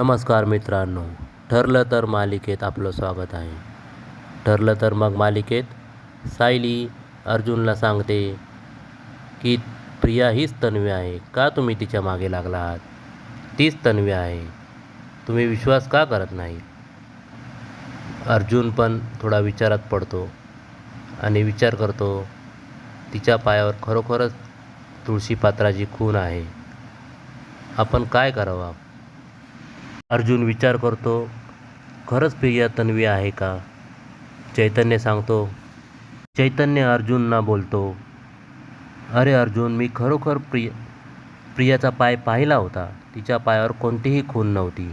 नमस्कार मित्रांनो ठरलं तर मालिकेत आपलं स्वागत आहे. ठरलं तर मग मालिकेत सायली अर्जुनला सांगते की प्रिया हीच तन्वी आहे. का तुम्ही तिच्यामागे लागला आहात तीच तन्वी आहे. तुम्ही विश्वास का करत नाही? अर्जुन पण थोडा विचारात पडतो आणि विचार करतो तिच्या पायावर खरोखरच तुळशीपात्राची खून आहे. आपण काय करावं? अर्जुन विचार करतो खरंच प्रिया तन्वी आहे का? चैतन्य सांगतो चैतन्य अर्जुनना बोलतो अरे अर्जुन मी खरोखर प्रिय प्रियाचा पाय पाहिला होता. तिच्या पायावर कोणतीही खून नव्हती.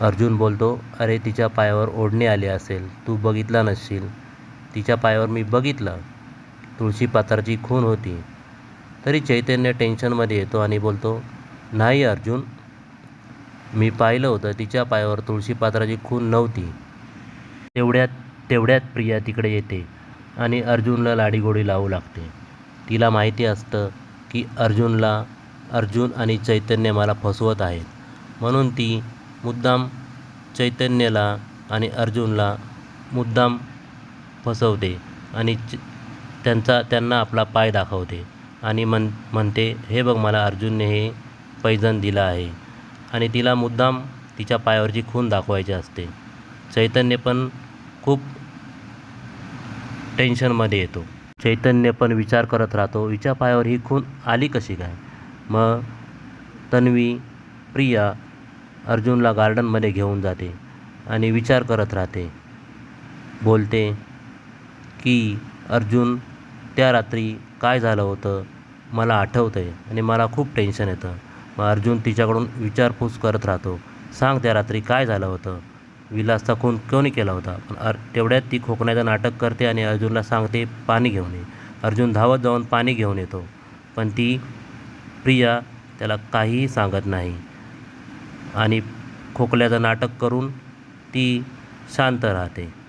अर्जुन बोलतो अरे तिच्या पायावर ओढणे आले असेल. तू बघितला नसशील. तिच्या पायावर मी बघितलं. तुळशी पात्राची खून होती. तरी चैतन्य टेन्शनमध्ये येतो आणि बोलतो नाही अर्जुन मी पाहिलं होतं तिच्या पायावर तुळशीपात्राची खून नव्हती. तेवढ्यात तेवढ्यात प्रिया तिकडे येते आणि अर्जुनला लाडीगोडी लावू लागते. तिला माहिती असतं की अर्जुनला अर्जुन आणि चैतन्य मला फसवत आहेत. म्हणून ती मुद्दाम चैतन्यला आणि अर्जुनला मुद्दाम फसवते आणि च त्यांचा त्यांना आपला पाय दाखवते आणि म्हण म्हणते हे बघ मला अर्जुनने हे पैजन दिलं आहे. आणि तिला मुद्दाम तिच्या पायावरची खून दाखवायची असते. चैतन्य पण खूप टेन्शनमध्ये येतो. चैतन्य पण विचार करत राहतो हिच्या पायावर ही खून आली कशी काय? मग तन्वी प्रिया अर्जुनला गार्डनमध्ये घेऊन जाते आणि विचार करत राहते. बोलते की अर्जुन त्या रात्री काय झालं होतं? मला आठवतं आहे आणि मला खूप टेन्शन येतं. मग अर्जुन तिच्याकडून विचारपूस करत राहतो. सांग त्या रात्री काय झालं होतं? विलासचा खून कोणी केला होता? पण अर तेवढ्यात ती खोकण्याचं नाटक करते आणि अर्जुनला सांगते पाणी घेऊन ये. अर्जुन धावत जाऊन पाणी घेऊन येतो. पण ती प्रिया त्याला काहीही सांगत नाही. आणि खोकल्याचं नाटक करून ती शांत राहते.